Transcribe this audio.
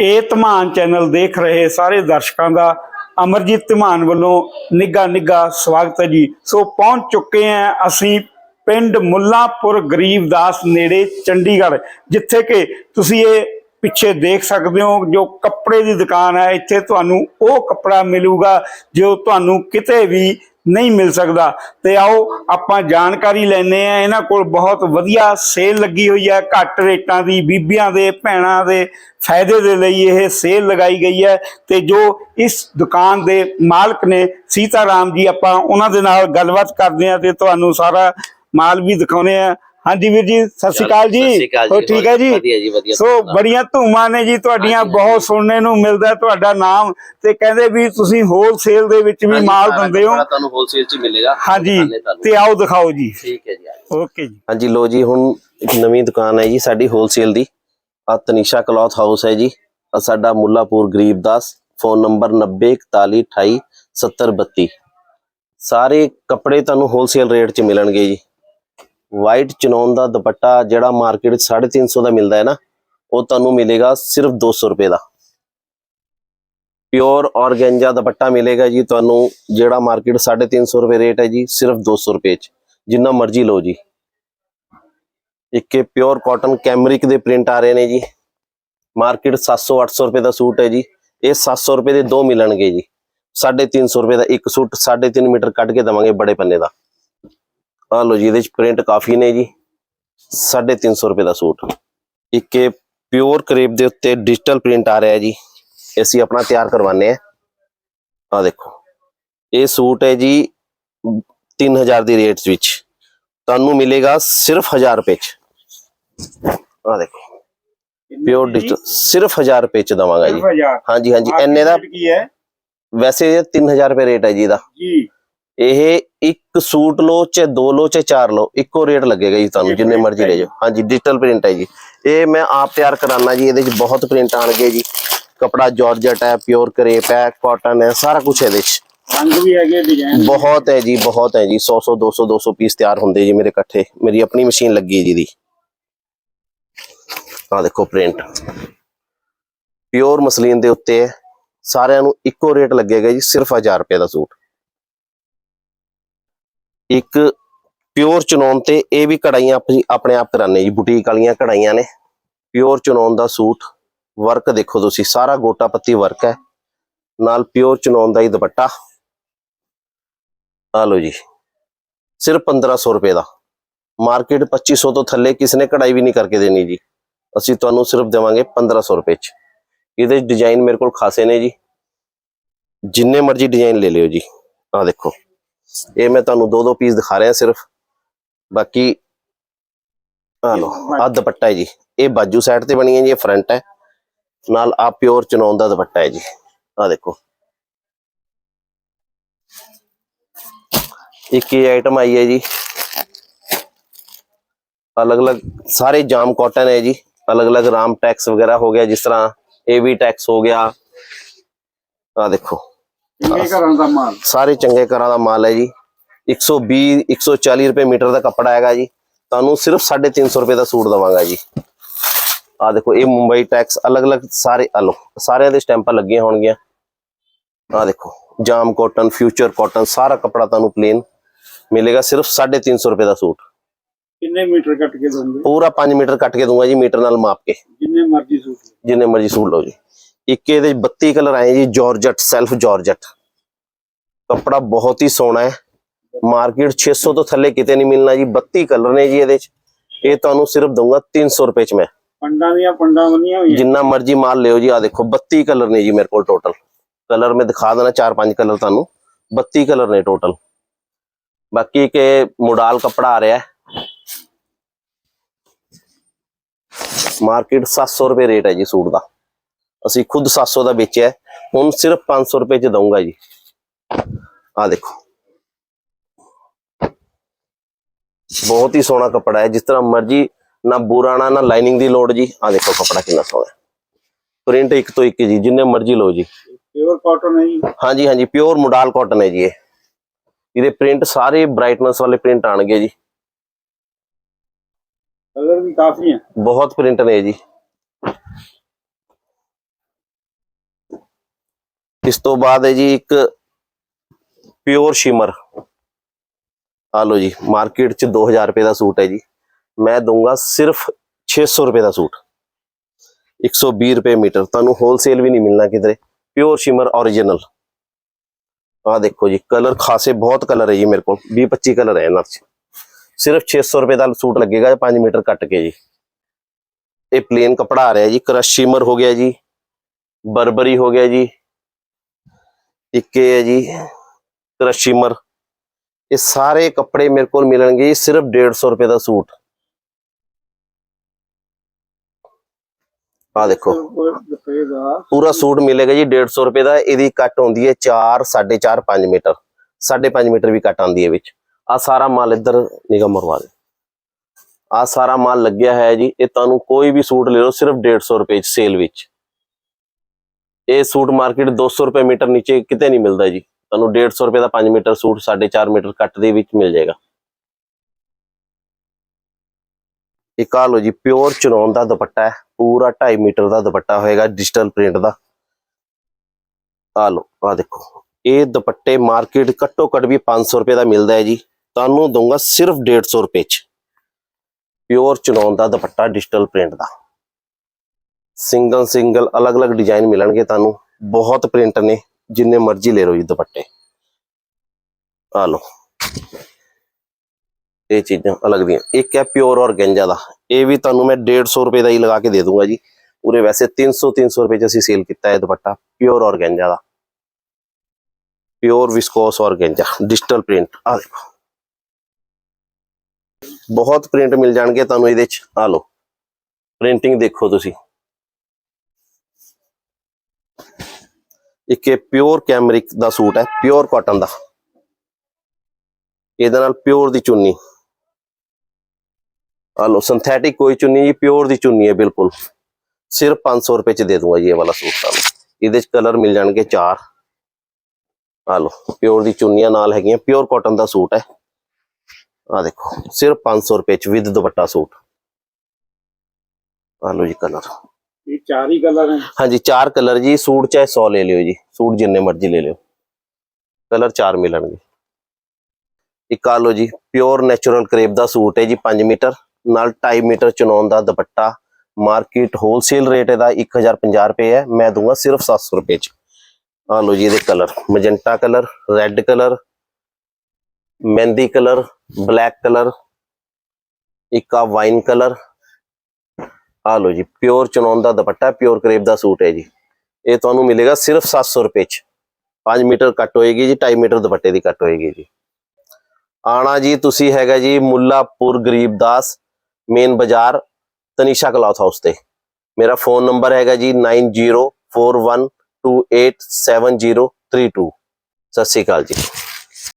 ਇਹ ਧਮਾਨ ਚੈਨਲ ਦੇਖ ਰਹੇ ਸਾਰੇ ਦਰਸ਼ਕਾਂ ਦਾ ਅਮਰਜੀਤ ਧਮਾਨ ਵੱਲੋਂ ਨਿੱਘਾ ਨਿੱਘਾ ਸਵਾਗਤ ਹੈ ਜੀ। ਸੋ ਪਹੁੰਚ ਚੁੱਕੇ ਹਾਂ ਅਸੀਂ ਪਿੰਡ ਮੁੱਲਾਂਪੁਰ ਗਰੀਬਦਾਸ ਨੇੜੇ ਚੰਡੀਗੜ੍ਹ, ਜਿੱਥੇ ਕਿ ਤੁਸੀਂ ਇਹ ਪਿੱਛੇ ਦੇਖ ਸਕਦੇ ਹੋ ਜੋ ਕੱਪੜੇ ਦੀ ਦੁਕਾਨ ਹੈ। ਇੱਥੇ ਤੁਹਾਨੂੰ ਉਹ ਕੱਪੜਾ ਮਿਲੂਗਾ ਜੋ ਤੁਹਾਨੂੰ ਕਿਤੇ ਵੀ ਨਹੀਂ ਮਿਲ ਸਕਦਾ। ਤੇ ਆਓ ਆਪਾਂ ਜਾਣਕਾਰੀ ਲੈਣੇ ਆ ਇਹਨਾਂ ਕੋਲ ਬਹੁਤ ਵਧੀਆ ਸੇਲ ਲੱਗੀ ਹੋਈ ਹੈ। ਘੱਟ ਰੇਟਾਂ ਦੀ ਬੀਬੀਆਂ ਦੇ, ਭੈਣਾਂ ਦੇ ਫਾਇਦੇ ਦੇ ਲਈ ਇਹ ਸੇਲ ਲਗਾਈ ਗਈ ਹੈ। ਤੇ ਜੋ ਇਸ ਦੁਕਾਨ ਦੇ ਮਾਲਕ ਨੇ ਸੀਤਾ ਰਾਮ ਜੀ, ਆਪਾਂ ਉਹਨਾਂ ਦੇ ਨਾਲ ਗੱਲਬਾਤ ਕਰਦੇ ਆ ਤੇ ਤੁਹਾਨੂੰ ਸਾਰਾ ਮਾਲ ਵੀ ਦਿਖਾਉਨੇ ਆ ਹਾਂਜੀ ਵੀਰ ਜੀ ਸਤਿ ਸ਼੍ਰੀ ਅਕਾਲ ਜੀ। ਜੀ, ਠੀਕ ਹੈ ਜੀ। ਸੋ ਬੜੀਆਂ ਧੂਮਾਂ ਨੇ ਜੀ ਤੁਹਾਡੀਆਂ ਬਹੁਤ ਸੁਣਨੇ ਨੂੰ ਮਿਲਦਾ ਹੈ ਤੁਹਾਡਾ ਨਾਮ ਤੇ ਕਹਿੰਦੇ ਵੀ ਤੁਸੀਂ ਹੋਲਸੇਲ ਦੇ ਵਿੱਚ ਵੀ ਮਾਲ ਦਿੰਦੇ ਹੋ। ਤੁਹਾਨੂੰ ਹੋਲਸੇਲ ਚ ਮਿਲੇਗਾ। ਹਾਂਜੀ। ਤੇ ਆਓ ਦਿਖਾਓ ਜੀ। ਠੀਕ ਹੈ ਜੀ। ਓਕੇ ਜੀ। ਹਾਂਜੀ ਲੋ ਜੀ ਹੁਣ ਇੱਕ ਨਵੀਂ ਦੁਕਾਨ ਹੈ ਜੀ ਸਾਡੀ ਹੋਲਸੇਲ ਦੀ। ਆ ਤਨੀਸ਼ਾ ਕਲੌਥ ਹਾਊਸ ਹੈ ਜੀ। ਸਾਡਾ ਮੁੱਲਾਪੁਰ ਗਰੀਬਦਾਸ ਫੋਨ ਨੰਬਰ 9041487032 ਸਾਰੇ ਕੱਪੜੇ ਤੁਹਾਨੂੰ ਹੋਲਸੇਲ ਰੇਟ 'ਚ ਮਿਲਣਗੇ ਜੀ। ਵਾਈਟ ਚਨੌਨ ਦਾ ਦੁਪੱਟਾ ਜਿਹੜਾ ਮਾਰਕੀਟ 'ਚ 350 ਦਾ ਮਿਲਦਾ ਹੈ ਨਾ, ਉਹ ਤੁਹਾਨੂੰ ਮਿਲੇਗਾ ਸਿਰਫ 200 ਰੁਪਏ ਦਾ। ਪਿਓਰ ਔਰਗੈਂਜਾ ਦੁਪੱਟਾ ਮਿਲੇਗਾ ਜੀ ਤੁਹਾਨੂੰ, ਜਿਹੜਾ ਮਾਰਕੀਟ 350 ਰੁਪਏ ਰੇਟ ਹੈ ਜੀ, ਸਿਰਫ 200 ਰੁਪਏ 'ਚ। ਜਿੰਨਾ ਮਰਜ਼ੀ ਲਓ ਜੀ। ਇੱਕ ਇਹ ਪਿਓਰ ਕਾਟਨ ਕੈਮਰਿਕ ਦੇ ਪ੍ਰਿੰਟ ਆ ਰਹੇ ਨੇ ਜੀ। ਮਾਰਕੀਟ 700 800 ਰੁਪਏ ਦਾ ਸੂਟ ਹੈ ਜੀ। ਇਹ 700 ਰੁਪਏ ਦੇ ਦੋ ਮਿਲਣਗੇ ਜੀ। 350 ਰੁਪਏ ਦਾ ਇੱਕ ਸੂਟ 3.5 ਮੀਟਰ ਕੱਢ ਕੇ ਦਵਾਂਗੇ ਬੜੇ ਪੰਨੇ ਦਾ। ਆ ਲਓ ਜੀ ਇਹਦੇ ਚ ਪ੍ਰਿੰਟ ਕਾਫੀ ਨੇ ਜੀ। 350 ਰੁਪਏ ਦਾ ਸੂਟ। ਇੱਕ ਇਹ ਪਿਓਰ ਕਰੇਪ ਦੇ ਉੱਤੇ ਡਿਜੀਟਲ ਪ੍ਰਿੰਟ ਆ ਰਿਹਾ ਜੀ। ਅਸੀਂ ਆਪਣਾ ਤਿਆਰ ਕਰਵਾਨੇ ਆ ਆ ਦੇਖੋ ਇਹ ਸੂਟ ਹੈ ਜੀ 3000 ਦੀ ਰੇਟ ਵਿੱਚ। ਤੁਹਾਨੂੰ ਮਿਲੇਗਾ ਸਿਰਫ 1000 ਰੁਪਏ ਚ। ਆ ਦੇਖੋ ਪਿਓਰ ਡਿਜੀਟਲ ਸਿਰਫ 1000 ਰੁਪਏ ਚ ਦਵਾਂਗਾ ਜੀ। ਹਾਂਜੀ ਹਾਂਜੀ ਇੰਨੇ ਦਾ ਕੀ ਹੈ? ਵੈਸੇ ਇਹ 3000 ਰੁਪਏ ਰੇਟ ਹੈ ਜੀ ਦਾ ਜੀ। ਇਹ ਇੱਕ ਸੂਟ ਲਓ ਚਾਹੇ ਦੋ ਲਓ ਚਾਹੇ ਚਾਰ ਲਓ ਇੱਕੋ ਰੇਟ ਲੱਗੇਗਾ ਜੀ ਤੁਹਾਨੂੰ ਜਿੰਨੇ ਮਰਜ਼ੀ ਲੈ ਜਾਓ। ਹਾਂਜੀ ਡਿਜੀਟਲ ਪ੍ਰਿੰਟ ਹੈ ਜੀ। ਇਹ ਮੈਂ ਆਪ ਤਿਆਰ ਕਰਾਨਾ ਜੀ ਇਹਦੇ ਵਿੱਚ ਬਹੁਤ ਪ੍ਰਿੰਟ ਆਣਗੇ ਜੀ। ਕਪੜਾ ਜਾਰਜਟ ਹੈ ਪਿਓਰ ਕਰੇਪ ਹੈ ਕਾਟਨ ਹੈ ਸਾਰਾ ਕੁਝ ਇਹਦੇ ਵਿੱਚ ਰੰਗ ਵੀ ਹੈਗੇ ਡਿਜ਼ਾਈਨ ਬਹੁਤ ਹੈ ਜੀ ਬਹੁਤ ਹੈ ਜੀ। 100 100 200 200 ਪੀਸ ਤਿਆਰ ਹੁੰਦੇ ਜੀ ਮੇਰੇ ਇਕੱਠੇ। ਮੇਰੀ ਆਪਣੀ ਮਸ਼ੀਨ ਲੱਗੀ ਹੈ ਜੀ ਦੀ ਆ ਦੇਖੋ ਪ੍ਰਿੰਟ ਪਿਓਰ ਮਸਲੀਨ ਦੇ ਉੱਤੇ ਸਾਰਿਆਂ ਨੂੰ ਇੱਕੋ ਰੇਟ ਲੱਗੇਗਾ ਜੀ ਸਿਰਫ 1000 ਰੁਪਏ ਦਾ ਸੂਟ। ਇੱਕ ਪਿਓਰ ਚਨੌਨ ਤੇ ਇਹ ਵੀ ਕਢਾਈਆਂ ਆਪਣੇ ਆਪ ਕਰਾਨੇ ਜੀ ਬੁਟੀਕ ਵਾਲੀਆਂ ਕਢਾਈਆਂ ਨੇ। ਪਿਓਰ ਚਨੌਨ ਦਾ ਸੂਟ ਵਰਕ ਦੇਖੋ ਤੁਸੀਂ, ਸਾਰਾ ਗੋਟਾ ਪੱਤੀ ਵਰਕ ਹੈ। ਨਾਲ ਪਿਓਰ ਚਨੌਨ ਦਾ ਹੀ ਦੁਪੱਟਾ। ਆ ਲਓ ਜੀ, ਸਿਰਫ 1500 ਰੁਪਏ ਦਾ। ਮਾਰਕੀਟ 2500 ਤੋਂ ਥੱਲੇ ਕਿਸ ਨੇ ਕਢਾਈ ਵੀ ਨਹੀਂ ਕਰਕੇ ਦੇਣੀ ਜੀ। ਅਸੀਂ ਤੁਹਾਨੂੰ ਸਿਰਫ ਦੇਵਾਂਗੇ 1500 ਰੁਪਏ ਚ। ਇਹਦੇ ਡਿਜ਼ਾਈਨ ਮੇਰੇ ਕੋਲ ਖਾਸੇ ਨੇ ਜੀ। ਜਿੰਨੇ ਮਰਜ਼ੀ ਡਿਜ਼ਾਈਨ ਲੈ ਲਿਓ ਜੀ। ਆ ਦੇਖੋ। ਇਹ ਮੈਂ ਤੁਹਾਨੂੰ ਦੋ ਦੋ ਪੀਸ ਦਿਖਾ ਰਿਹਾ ਸਿਰਫ। ਬਾਕੀ ਆ ਲਓ ਆ ਦੁਪੱਟਾ ਹੈ ਜੀ। ਇਹ ਬਾਜੂ ਸਾਈਡ ਤੇ ਬਣੀ ਹੈ ਜੀ ਇਹ ਫਰੰਟ ਹੈ। ਨਾਲ ਆ ਪਿਓਰ ਚਨੌਨ ਦਾ ਦੁਪੱਟਾ ਹੈ ਜੀ। ਆ ਦੇਖੋ। ਇੱਕ ਇਹ ਆਈਟਮ ਆਈ ਹੈ ਜੀ। ਅਲੱਗ-ਅਲੱਗ ਸਾਰੇ ਜਾਮ ਕਾਟਨ ਹੈ ਜੀ। ਅਲੱਗ-ਅਲੱਗ ਰਾਮ ਟੈਕਸ ਵਗੈਰਾ ਹੋ ਗਿਆ ਜਿਸ ਤਰ੍ਹਾਂ ਏਵੀ ਟੈਕਸ ਹੋ ਗਿਆ। ਆ ਦੇਖੋ। ਕਿੰਨੇ ਘਰਾਂ ਦਾ ਮਾਲ। ਸਾਰੇ ਚੰਗੇ ਘਰਾਂ ਦਾ ਮਾਲ ਹੈ ਜੀ। 120 140 ਰੁਪਏ ਮੀਟਰ ਦਾ ਕੱਪੜਾ ਹੈਗਾ ਜੀ। ਤੁਹਾਨੂੰ ਸਿਰਫ 350 ਰੁਪਏ ਦਾ ਸੂਟ ਦਵਾਂਗਾ ਜੀ। ਆ ਦੇਖੋ ਇਹ ਮੁੰਬਈ ਟੈਕਸ ਅਲੱਗ-ਅਲੱਗ ਸਾਰੇ ਆ ਲਓ ਸਾਰਿਆਂ ਦੇ ਸਟੈਂਪਾਂ ਲੱਗੀਆਂ ਹੋਣਗੀਆਂ। ਆ ਦੇਖੋ ਜਾਮ ਕਾਟਨ ਫਿਊਚਰ ਕਾਟਨ ਸਾਰਾ ਕੱਪੜਾ ਤੁਹਾਨੂੰ ਪਲੇਨ ਮਿਲੇਗਾ ਸਿਰਫ 350 ਰੁਪਏ ਦਾ ਸੂਟ। ਕਿੰਨੇ ਮੀਟਰ ਕੱਟ ਕੇ ਦੋਗੇ ਪੂਰਾ 5 ਮੀਟਰ ਕੱਟ ਕੇ ਦੂੰਗਾ ਜੀ ਮੀਟਰ ਨਾਲ ਮਾਪ ਕੇ। ਜਿੰਨੇ ਮਰਜ਼ੀ ਸੂਟ। ਜਿੰਨੇ ਮਰਜ਼ੀ ਸੂਟ ਲਓ ਜੀ। ਇੱਕ ਇਹਦੇ 'ਚ 32 ਕਲਰ ਆਏ ਜੀ ਜਾਰਜਟ ਸੈਲਫ ਜਾਰਜਟ ਕੱਪੜਾ ਬਹੁਤ ਹੀ ਸੋਹਣਾ ਹੈ। ਮਾਰਕੀਟ 600 ਤੋਂ ਥੱਲੇ ਕਿਤੇ ਨਹੀਂ ਮਿਲਣਾ ਜੀ 32 ਕਲਰ ਨੇ ਜੀ ਇਹਦੇ 'ਚ। ਇਹ ਤੁਹਾਨੂੰ ਸਿਰਫ ਦਊਂਗਾ 300 ਰੁਪਏ 'ਚ ਮੈਂ। ਪੰਡਾਂ ਦੀਆਂ ਪੰਡਾਂ ਬਣੀਆਂ ਹੋਈਆਂ। ਜਿੰਨਾ ਮਰਜ਼ੀ ਮਾਲ ਲਿਓ ਜੀ ਆ ਦੇਖੋ 32 ਕਲਰ ਨੇ ਜੀ ਮੇਰੇ ਕੋਲ ਟੋਟਲ ਕਲਰ ਮੈਂ ਦਿਖਾ ਦੇਣਾ 4-5 ਕਲਰ ਤੁਹਾਨੂੰ। 32 ਕਲਰ ਨੇ ਟੋਟਲ ਬਾਕੀ ਕਿ ਮੋਡਲ ਕੱਪੜਾ ਆ ਰਿਹਾ ਹੈ। ਮਾਰਕੀਟ 700 ਰੁਪਏ ਰੇਟ ਹੈ ਜੀ ਸੂਟ ਦਾ। ਅਸੀਂ ਖੁਦ 700 ਦਾ ਵੇਚਿਆ ਹੁਣ ਸਿਰਫ 500 ਰੁਪਏ ਚ ਦਊਂਗਾ ਜੀ। ਆ ਦੇਖੋ। ਬਹੁਤ ਹੀ ਸੋਹਣਾ ਕੱਪੜਾ ਹੈ। ਜਿਸ ਤਰ੍ਹਾਂ ਮਰਜ਼ੀ ਨਾ ਬੁਰਾਣਾ ਨਾ ਲਾਈਨਿੰਗ ਦੀ ਲੋੜ ਜੀ। ਆ ਦੇਖੋ ਕੱਪੜਾ ਕਿੰਨਾ ਸੋਹਣਾ ਹੈ। ਪ੍ਰਿੰਟ ਇੱਕ ਤੋਂ ਇੱਕ ਜੀ ਜਿੰਨੇ ਮਰਜ਼ੀ ਲਓ ਜੀ। ਪਿਓਰ ਕਾਟਨ ਹੈ ਜੀ। ਹਾਂਜੀ ਹਾਂਜੀ ਪਿਓਰ ਮੋਡਲ ਕਾਟਨ ਹੈ ਜੀ ਇਹ। ਇਹਦੇ ਪ੍ਰਿੰਟ ਸਾਰੇ ਬ੍ਰਾਈਟਨੈਸ ਵਾਲੇ ਪ੍ਰਿੰਟ ਆਣਗੇ ਜੀ। ਕਲਰ ਵੀ ਕਾਫੀ ਹੈ। ਬਹੁਤ ਪ੍ਰਿੰਟ ਨੇ ਜੀ। ਇਸ ਤੋਂ ਬਾਅਦ ਹੈ ਜੀ ਇੱਕ ਪਿਓਰ ਸ਼ਿਮਰ ਆ ਲਓ ਜੀ ਮਾਰਕੀਟ 'ਚ 2000 ਰੁਪਏ ਦਾ ਸੂਟ ਹੈ ਜੀ। ਮੈਂ ਦਊਂਗਾ ਸਿਰਫ 600 ਰੁਪਏ ਦਾ ਸੂਟ। 120 ਰੁਪਏ ਮੀਟਰ। ਤੁਹਾਨੂੰ ਹੋਲਸੇਲ ਵੀ ਨਹੀਂ ਮਿਲਣਾ ਕਿਧਰੇ। ਪਿਓਰ ਸ਼ਿਮਰ origignal ਆ ਦੇਖੋ ਜੀ ਕਲਰ ਖਾਸੇ ਬਹੁਤ ਕਲਰ ਹੈ ਜੀ ਮੇਰੇ ਕੋਲ। 20 25 ਕਲਰ ਹੈ ਇਹਨਾਂ 'ਚ। ਸਿਰਫ 600 ਰੁਪਏ ਦਾ ਸੂਟ ਲੱਗੇਗਾ 5 ਮੀਟਰ ਕੱਟ ਕੇ ਜੀ। ਇਹ ਪਲੇਨ ਕਪੜਾ ਆ ਰਿਹਾ ਜੀ। ਕਰਸ਼ ਸ਼ਿਮਰ ਹੋ ਗਿਆ ਜੀ। ਬਰਬਰੀ ਹੋ ਗਿਆ ਜੀ। ਇੱਕ ਇਹ ਹੈ ਜੀ ਕਰਸ਼ ਇਹ ਸਾਰੇ ਕੱਪੜੇ ਮੇਰੇ ਕੋਲ ਮਿਲਣਗੇ ਜੀ, ਸਿਰਫ 150 ਰੁਪਏ ਦਾ ਸੂਟ। ਆ ਦੇਖੋ। ਪੂਰਾ ਸੂਟ ਮਿਲੇਗਾ ਜੀ 150 ਰੁਪਏ ਦਾ, ਇਹਦੀ ਕੱਟ ਹੁੰਦੀ ਹੈ 4 4.5 5 ਮੀਟਰ। 5.5 ਮੀਟਰ ਵੀ ਕੱਟ ਆਉਂਦੀ ਹੈ ਵਿੱਚ। ਆ ਸਾਰਾ ਮਾਲ ਇੱਧਰ ਨਿਗਮ ਮਰਵਾ ਦੇ। ਆ ਸਾਰਾ ਮਾਲ ਲੱਗਿਆ ਹੈ ਜੀ, ਇਹ ਤੁਹਾਨੂੰ ਕੋਈ ਵੀ ਸੂਟ ਲੈ ਲਓ, ਸਿਰਫ 150 ਰੁਪਏ ਚ ਸੇਲ ਵਿੱਚ। ਇਹ ਸੂਟ ਮਾਰਕੀਟ 200 ਰੁਪਏ ਮੀਟਰ ਨੀਚੇ ਕਿਤੇ ਨਹੀਂ ਮਿਲਦਾ ਜੀ। ਤੁਹਾਨੂੰ 150 ਰੁਪਏ ਦਾ 5 ਮੀਟਰ ਸੂਟ 4.5 ਮੀਟਰ ਕੱਟ ਦੇ ਵਿੱਚ ਮਿਲ ਜਾਏਗਾ। ਇੱਕ ਆ ਲਓ ਜੀ, ਪਿਓਰ ਚਨੌਨ ਦਾ ਦੁਪੱਟਾ ਹੈ, ਪੂਰਾ 2.5 ਮੀਟਰ ਦਾ ਦੁਪੱਟਾ ਹੋਏਗਾ ਡਿਜੀਟਲ ਪ੍ਰਿੰਟ ਦਾ। ਆ ਲਓ ਆ ਦੇਖੋ, ਇਹ ਦੁਪੱਟੇ ਮਾਰਕੀਟ ਘੱਟੋ ਘੱਟ ਵੀ 500 ਰੁਪਏ ਦਾ ਮਿਲਦਾ ਹੈ ਜੀ। ਤੁਹਾਨੂੰ ਦਊਂਗਾ ਸਿਰਫ 150 ਰੁਪਏ ਚ। ਪਿਓਰ ਚਨੌਨ ਦਾ ਦੁਪੱਟਾ ਡਿਜੀਟਲ ਪ੍ਰਿੰਟ ਦਾ। ਸਿੰਗਲ ਸਿੰਗਲ ਅਲੱਗ-ਅਲੱਗ ਡਿਜ਼ਾਈਨ ਮਿਲਣਗੇ ਤੁਹਾਨੂੰ। ਬਹੁਤ ਪ੍ਰਿੰਟ ਨੇ, ਜਿੰਨੇ ਮਰਜ਼ੀ ਲੈ ਲਓ ਜੀ ਦੁਪੱਟੇ। ਆ ਲਓ। ਇਹ ਚੀਜ਼ਾਂ ਅਲੱਗ ਦੀਆਂ। ਇੱਕ ਹੈ ਪਿਓਰ ਔਰਗੈਂਜਾ ਦਾ। ਇਹ ਵੀ ਤੁਹਾਨੂੰ ਮੈਂ 150 ਰੁਪਏ ਦਾ ਹੀ ਲਗਾ ਕੇ ਦੇ ਦੂੰਗਾ ਜੀ। ਉਰੇ ਵੈਸੇ 300 300 ਰੁਪਏ ਚ ਅਸੀਂ ਸੇਲ ਕੀਤਾ ਹੈ ਦੁਪੱਟਾ ਪਿਓਰ ਔਰਗੈਂਜਾ ਦਾ। Pure viscose organza digital print ਆ ਦੇਖੋ। ਬਹੁਤ ਪ੍ਰਿੰਟ ਮਿਲ ਜਾਣਗੇ ਤੁਹਾਨੂੰ ਇਹਦੇ ਚ। ਆ ਲਓ। ਪ੍ਰਿੰਟਿੰਗ ਦੇਖੋ ਤੁਸੀਂ। ਇੱਕ ਇਹ ਪਿਓਰ ਕੈਮਰਿਕ ਦਾ ਸੂਟ ਹੈ ਪਿਓਰ ਕਾਟਨ ਦਾ। ਇਹਦੇ ਨਾਲ ਪਿਓਰ ਦੀ ਚੁੰਨੀ। ਆ ਲਓ ਸਿੰਥੈਟਿਕ ਕੋਈ ਚੁੰਨੀ ਜੀ ਪਿਓਰ ਦੀ ਚੁੰਨੀ ਹੈ, ਬਿਲਕੁਲ। ਸਿਰਫ 500 ਰੁਪਏ ਚ ਦੇ ਦੂੰਗਾ ਜੀ ਇਹ ਵਾਲਾ ਸੂਟ ਤੁਹਾਨੂੰ। ਇਹਦੇ ਚ ਕਲਰ ਮਿਲ ਜਾਣਗੇ ਚਾਰ। ਆ ਲਓ ਪਿਓਰ ਦੀ ਚੁੰਨੀਆਂ ਨਾਲ ਹੈਗੀਆਂ ਪਿਓਰ ਕਾਟਨ ਦਾ ਸੂਟ ਹੈ। ਆ ਦੇਖੋ, ਸਿਰਫ 500 ਰੁਪਏ ਚ ਵਿਦ ਦੁਪੱਟਾ ਸੂਟ। ਆ ਲਓ ਜੀ ਕਲਰ ਇਹ ਚਾਰ ਹੀ ਕਲਰ ਹੈ ਹਾਂਜੀ, ਚਾਰ ਕਲਰ ਜੀ, ਸੂਟ ਚਾਹੇ 100 ਲੈ ਲਿਓ ਜੀ, ਸੂਟ ਜਿੰਨੇ ਮਰਜ਼ੀ ਲੈ ਲਿਓ। ਕਲਰ ਚਾਰ ਮਿਲਣਗੇ। ਇੱਕ ਆ ਲਓ ਜੀ ਪਿਓਰ ਨੈਚੁਰਲ ਕਰੇਪ ਦਾ ਸੂਟ ਹੈ ਜੀ 5 ਮੀਟਰ। ਨਾਲ 2.5 ਮੀਟਰ ਚਨੌਨ ਦਾ ਦੁਪੱਟਾ। ਮਾਰਕੀਟ ਹੋਲਸੇਲ ਰੇਟ ਇਹਦਾ 1050 ਰੁਪਏ ਹੈ। ਮੈਂ ਦੂੰਗਾ ਸਿਰਫ 700 ਰੁਪਏ ਚ। ਆ ਲਓ ਜੀ ਇਹਦੇ colour magenta colour red colour mehndi colour black colour ਇੱਕ ਆ ਵਾਈਨ ਕਲਰ ਆ ਲਓ ਜੀ ਪਿਓਰ ਚਨੌਨ ਦਾ ਦੁਪੱਟਾ ਪਿਓਰ ਕਰੇਪ ਦਾ ਸੂਟ ਹੈ ਜੀ। ਇਹ ਤੁਹਾਨੂੰ ਮਿਲੇਗਾ ਸਿਰਫ 700 ਰੁਪਏ ਚ। 5 ਮੀਟਰ ਕੱਟ ਹੋਏਗੀ ਜੀ 2.5 ਮੀਟਰ ਦੁਪੱਟੇ ਦੀ ਕੱਟ ਹੋਏਗੀ ਜੀ। ਆਣਾ ਜੀ, ਤੁਸੀਂ ਹੈਗਾ ਜੀ ਮੁੱਲਾਪੁਰ ਗਰੀਬਦਾਸ ਮੇਨ ਬਾਜ਼ਾਰ, ਤਨੀਸ਼ਾ ਕਲੌਥ ਹਾਊਸ ਤੇ। ਮੇਰਾ ਫੋਨ ਨੰਬਰ ਹੈਗਾ ਜੀ 9041287032 ਸਤਿ ਸ਼੍ਰੀ ਅਕਾਲ ਜੀ।